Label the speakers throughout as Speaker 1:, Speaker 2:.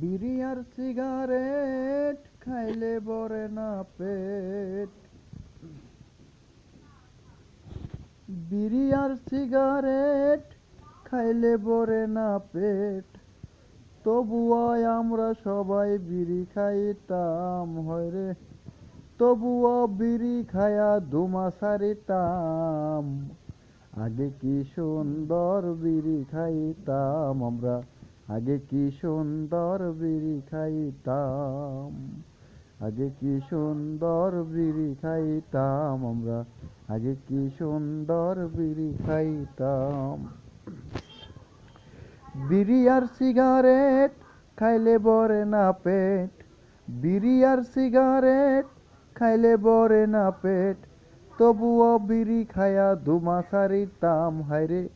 Speaker 1: বিড়ি আর সিগারেট খাইলে বরে না পেট। বিড়ি আর সিগারেট খাইলে বরে না পেট। তবুও আমরা সবাই বিড়ি খাইতাম হয়রে তবুও বিড়ি খায়া ধুমা সারিতাম। আগে কি সুন্দর বিড়ি খাইতাম আমরা? আগে কি সুন্দর বিড়ি খাইতাম? আগে কি সুন্দর বিড়ি খাইতাম? আমরা আগে কি সুন্দর বিড়ি খাইতাম? বিড়ি আর সিগারেট খাইলে বরে না পেট। বিড়ি আর সিগারেট খাইলে বরে না পেট। তবুও বিড়ি খায়া ধুমা সারিতাম, হায়রে।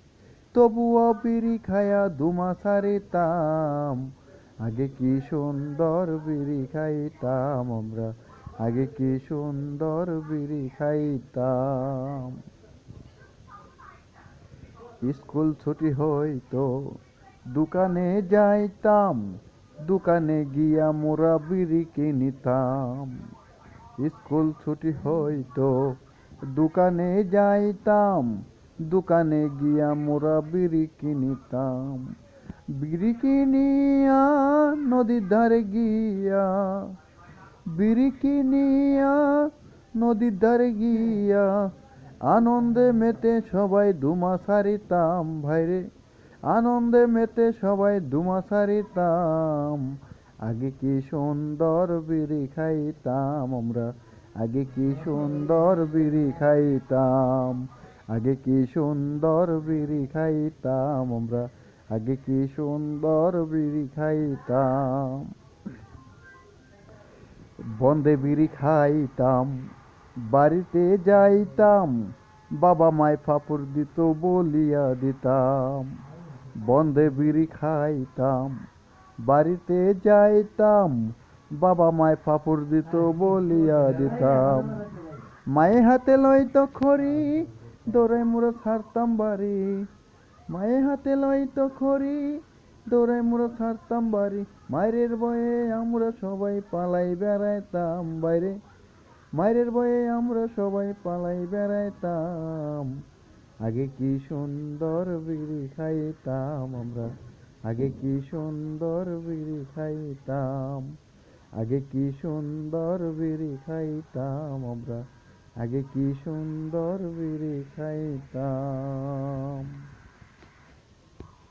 Speaker 1: তবুও বিড়ি খায়া ধুমা সারিতাম আগে কি সুন্দর বিড়ি খাইতাম আমরা, আগে কি সুন্দর বিড়ি খাইতাম। স্কুল ছুটি হইতো, দোকানে যাইতাম, দোকানে গিয়া মোরা বিড়ি কিনিতাম। স্কুল ছুটি হইতো, দোকানে যাইতাম দোকানে গিয়া মোরা বিড়ি কিনিতাম। বিড়ি কিনিয়া নদীর ধারে গিয়া, বিড়ি কিনিয়া নদীর ধারে গিয়া, আনন্দে মেতে সবাই ধুমা সারিতাম। ভাইরে, আনন্দে মেতে সবাই ধুমা সারিতাম। আগে কি সুন্দর বিড়ি খাইতাম আমরা, আগে কি সুন্দর বিড়ি খাইতাম। আগে কি সুন্দর বিড়ি খাইতাম আমরা? আগে কি সুন্দর বিড়ি খাইতাম? বন্দে বিড়ি খাইতাম, বাড়িতে যাইতাম, বাবা মায় ফাপুর দিত বলিয়া দিতাম। বন্দে বিড়ি খাইতাম, বাড়িতে যাইতাম, বাবা মায় ফাপুর দিত বলিয়া দিতাম। মায়ের হাতে লইতো খড়ি দৌড়ে মুড়ো ছাড়তাম বাড়ি। মায়ে হাতে লইতো খড়ি দৌড়ে মুড়ো ছাড়তাম বাড়ি। মায়ের বয়ে আমরা সবাই পালাই বেড়াইতাম বাইরে। মায়ের বয়ে আমরা সবাই পালাই বেড়াইতাম। আগে কি সুন্দর বিড়ি খাইতাম আমরা। আগে কি সুন্দর বিড়ি খাইতাম। আগে কি সুন্দর বিড়ি খাইতাম আমরা। আগে কি সুন্দর বিড়ি খাইতাম?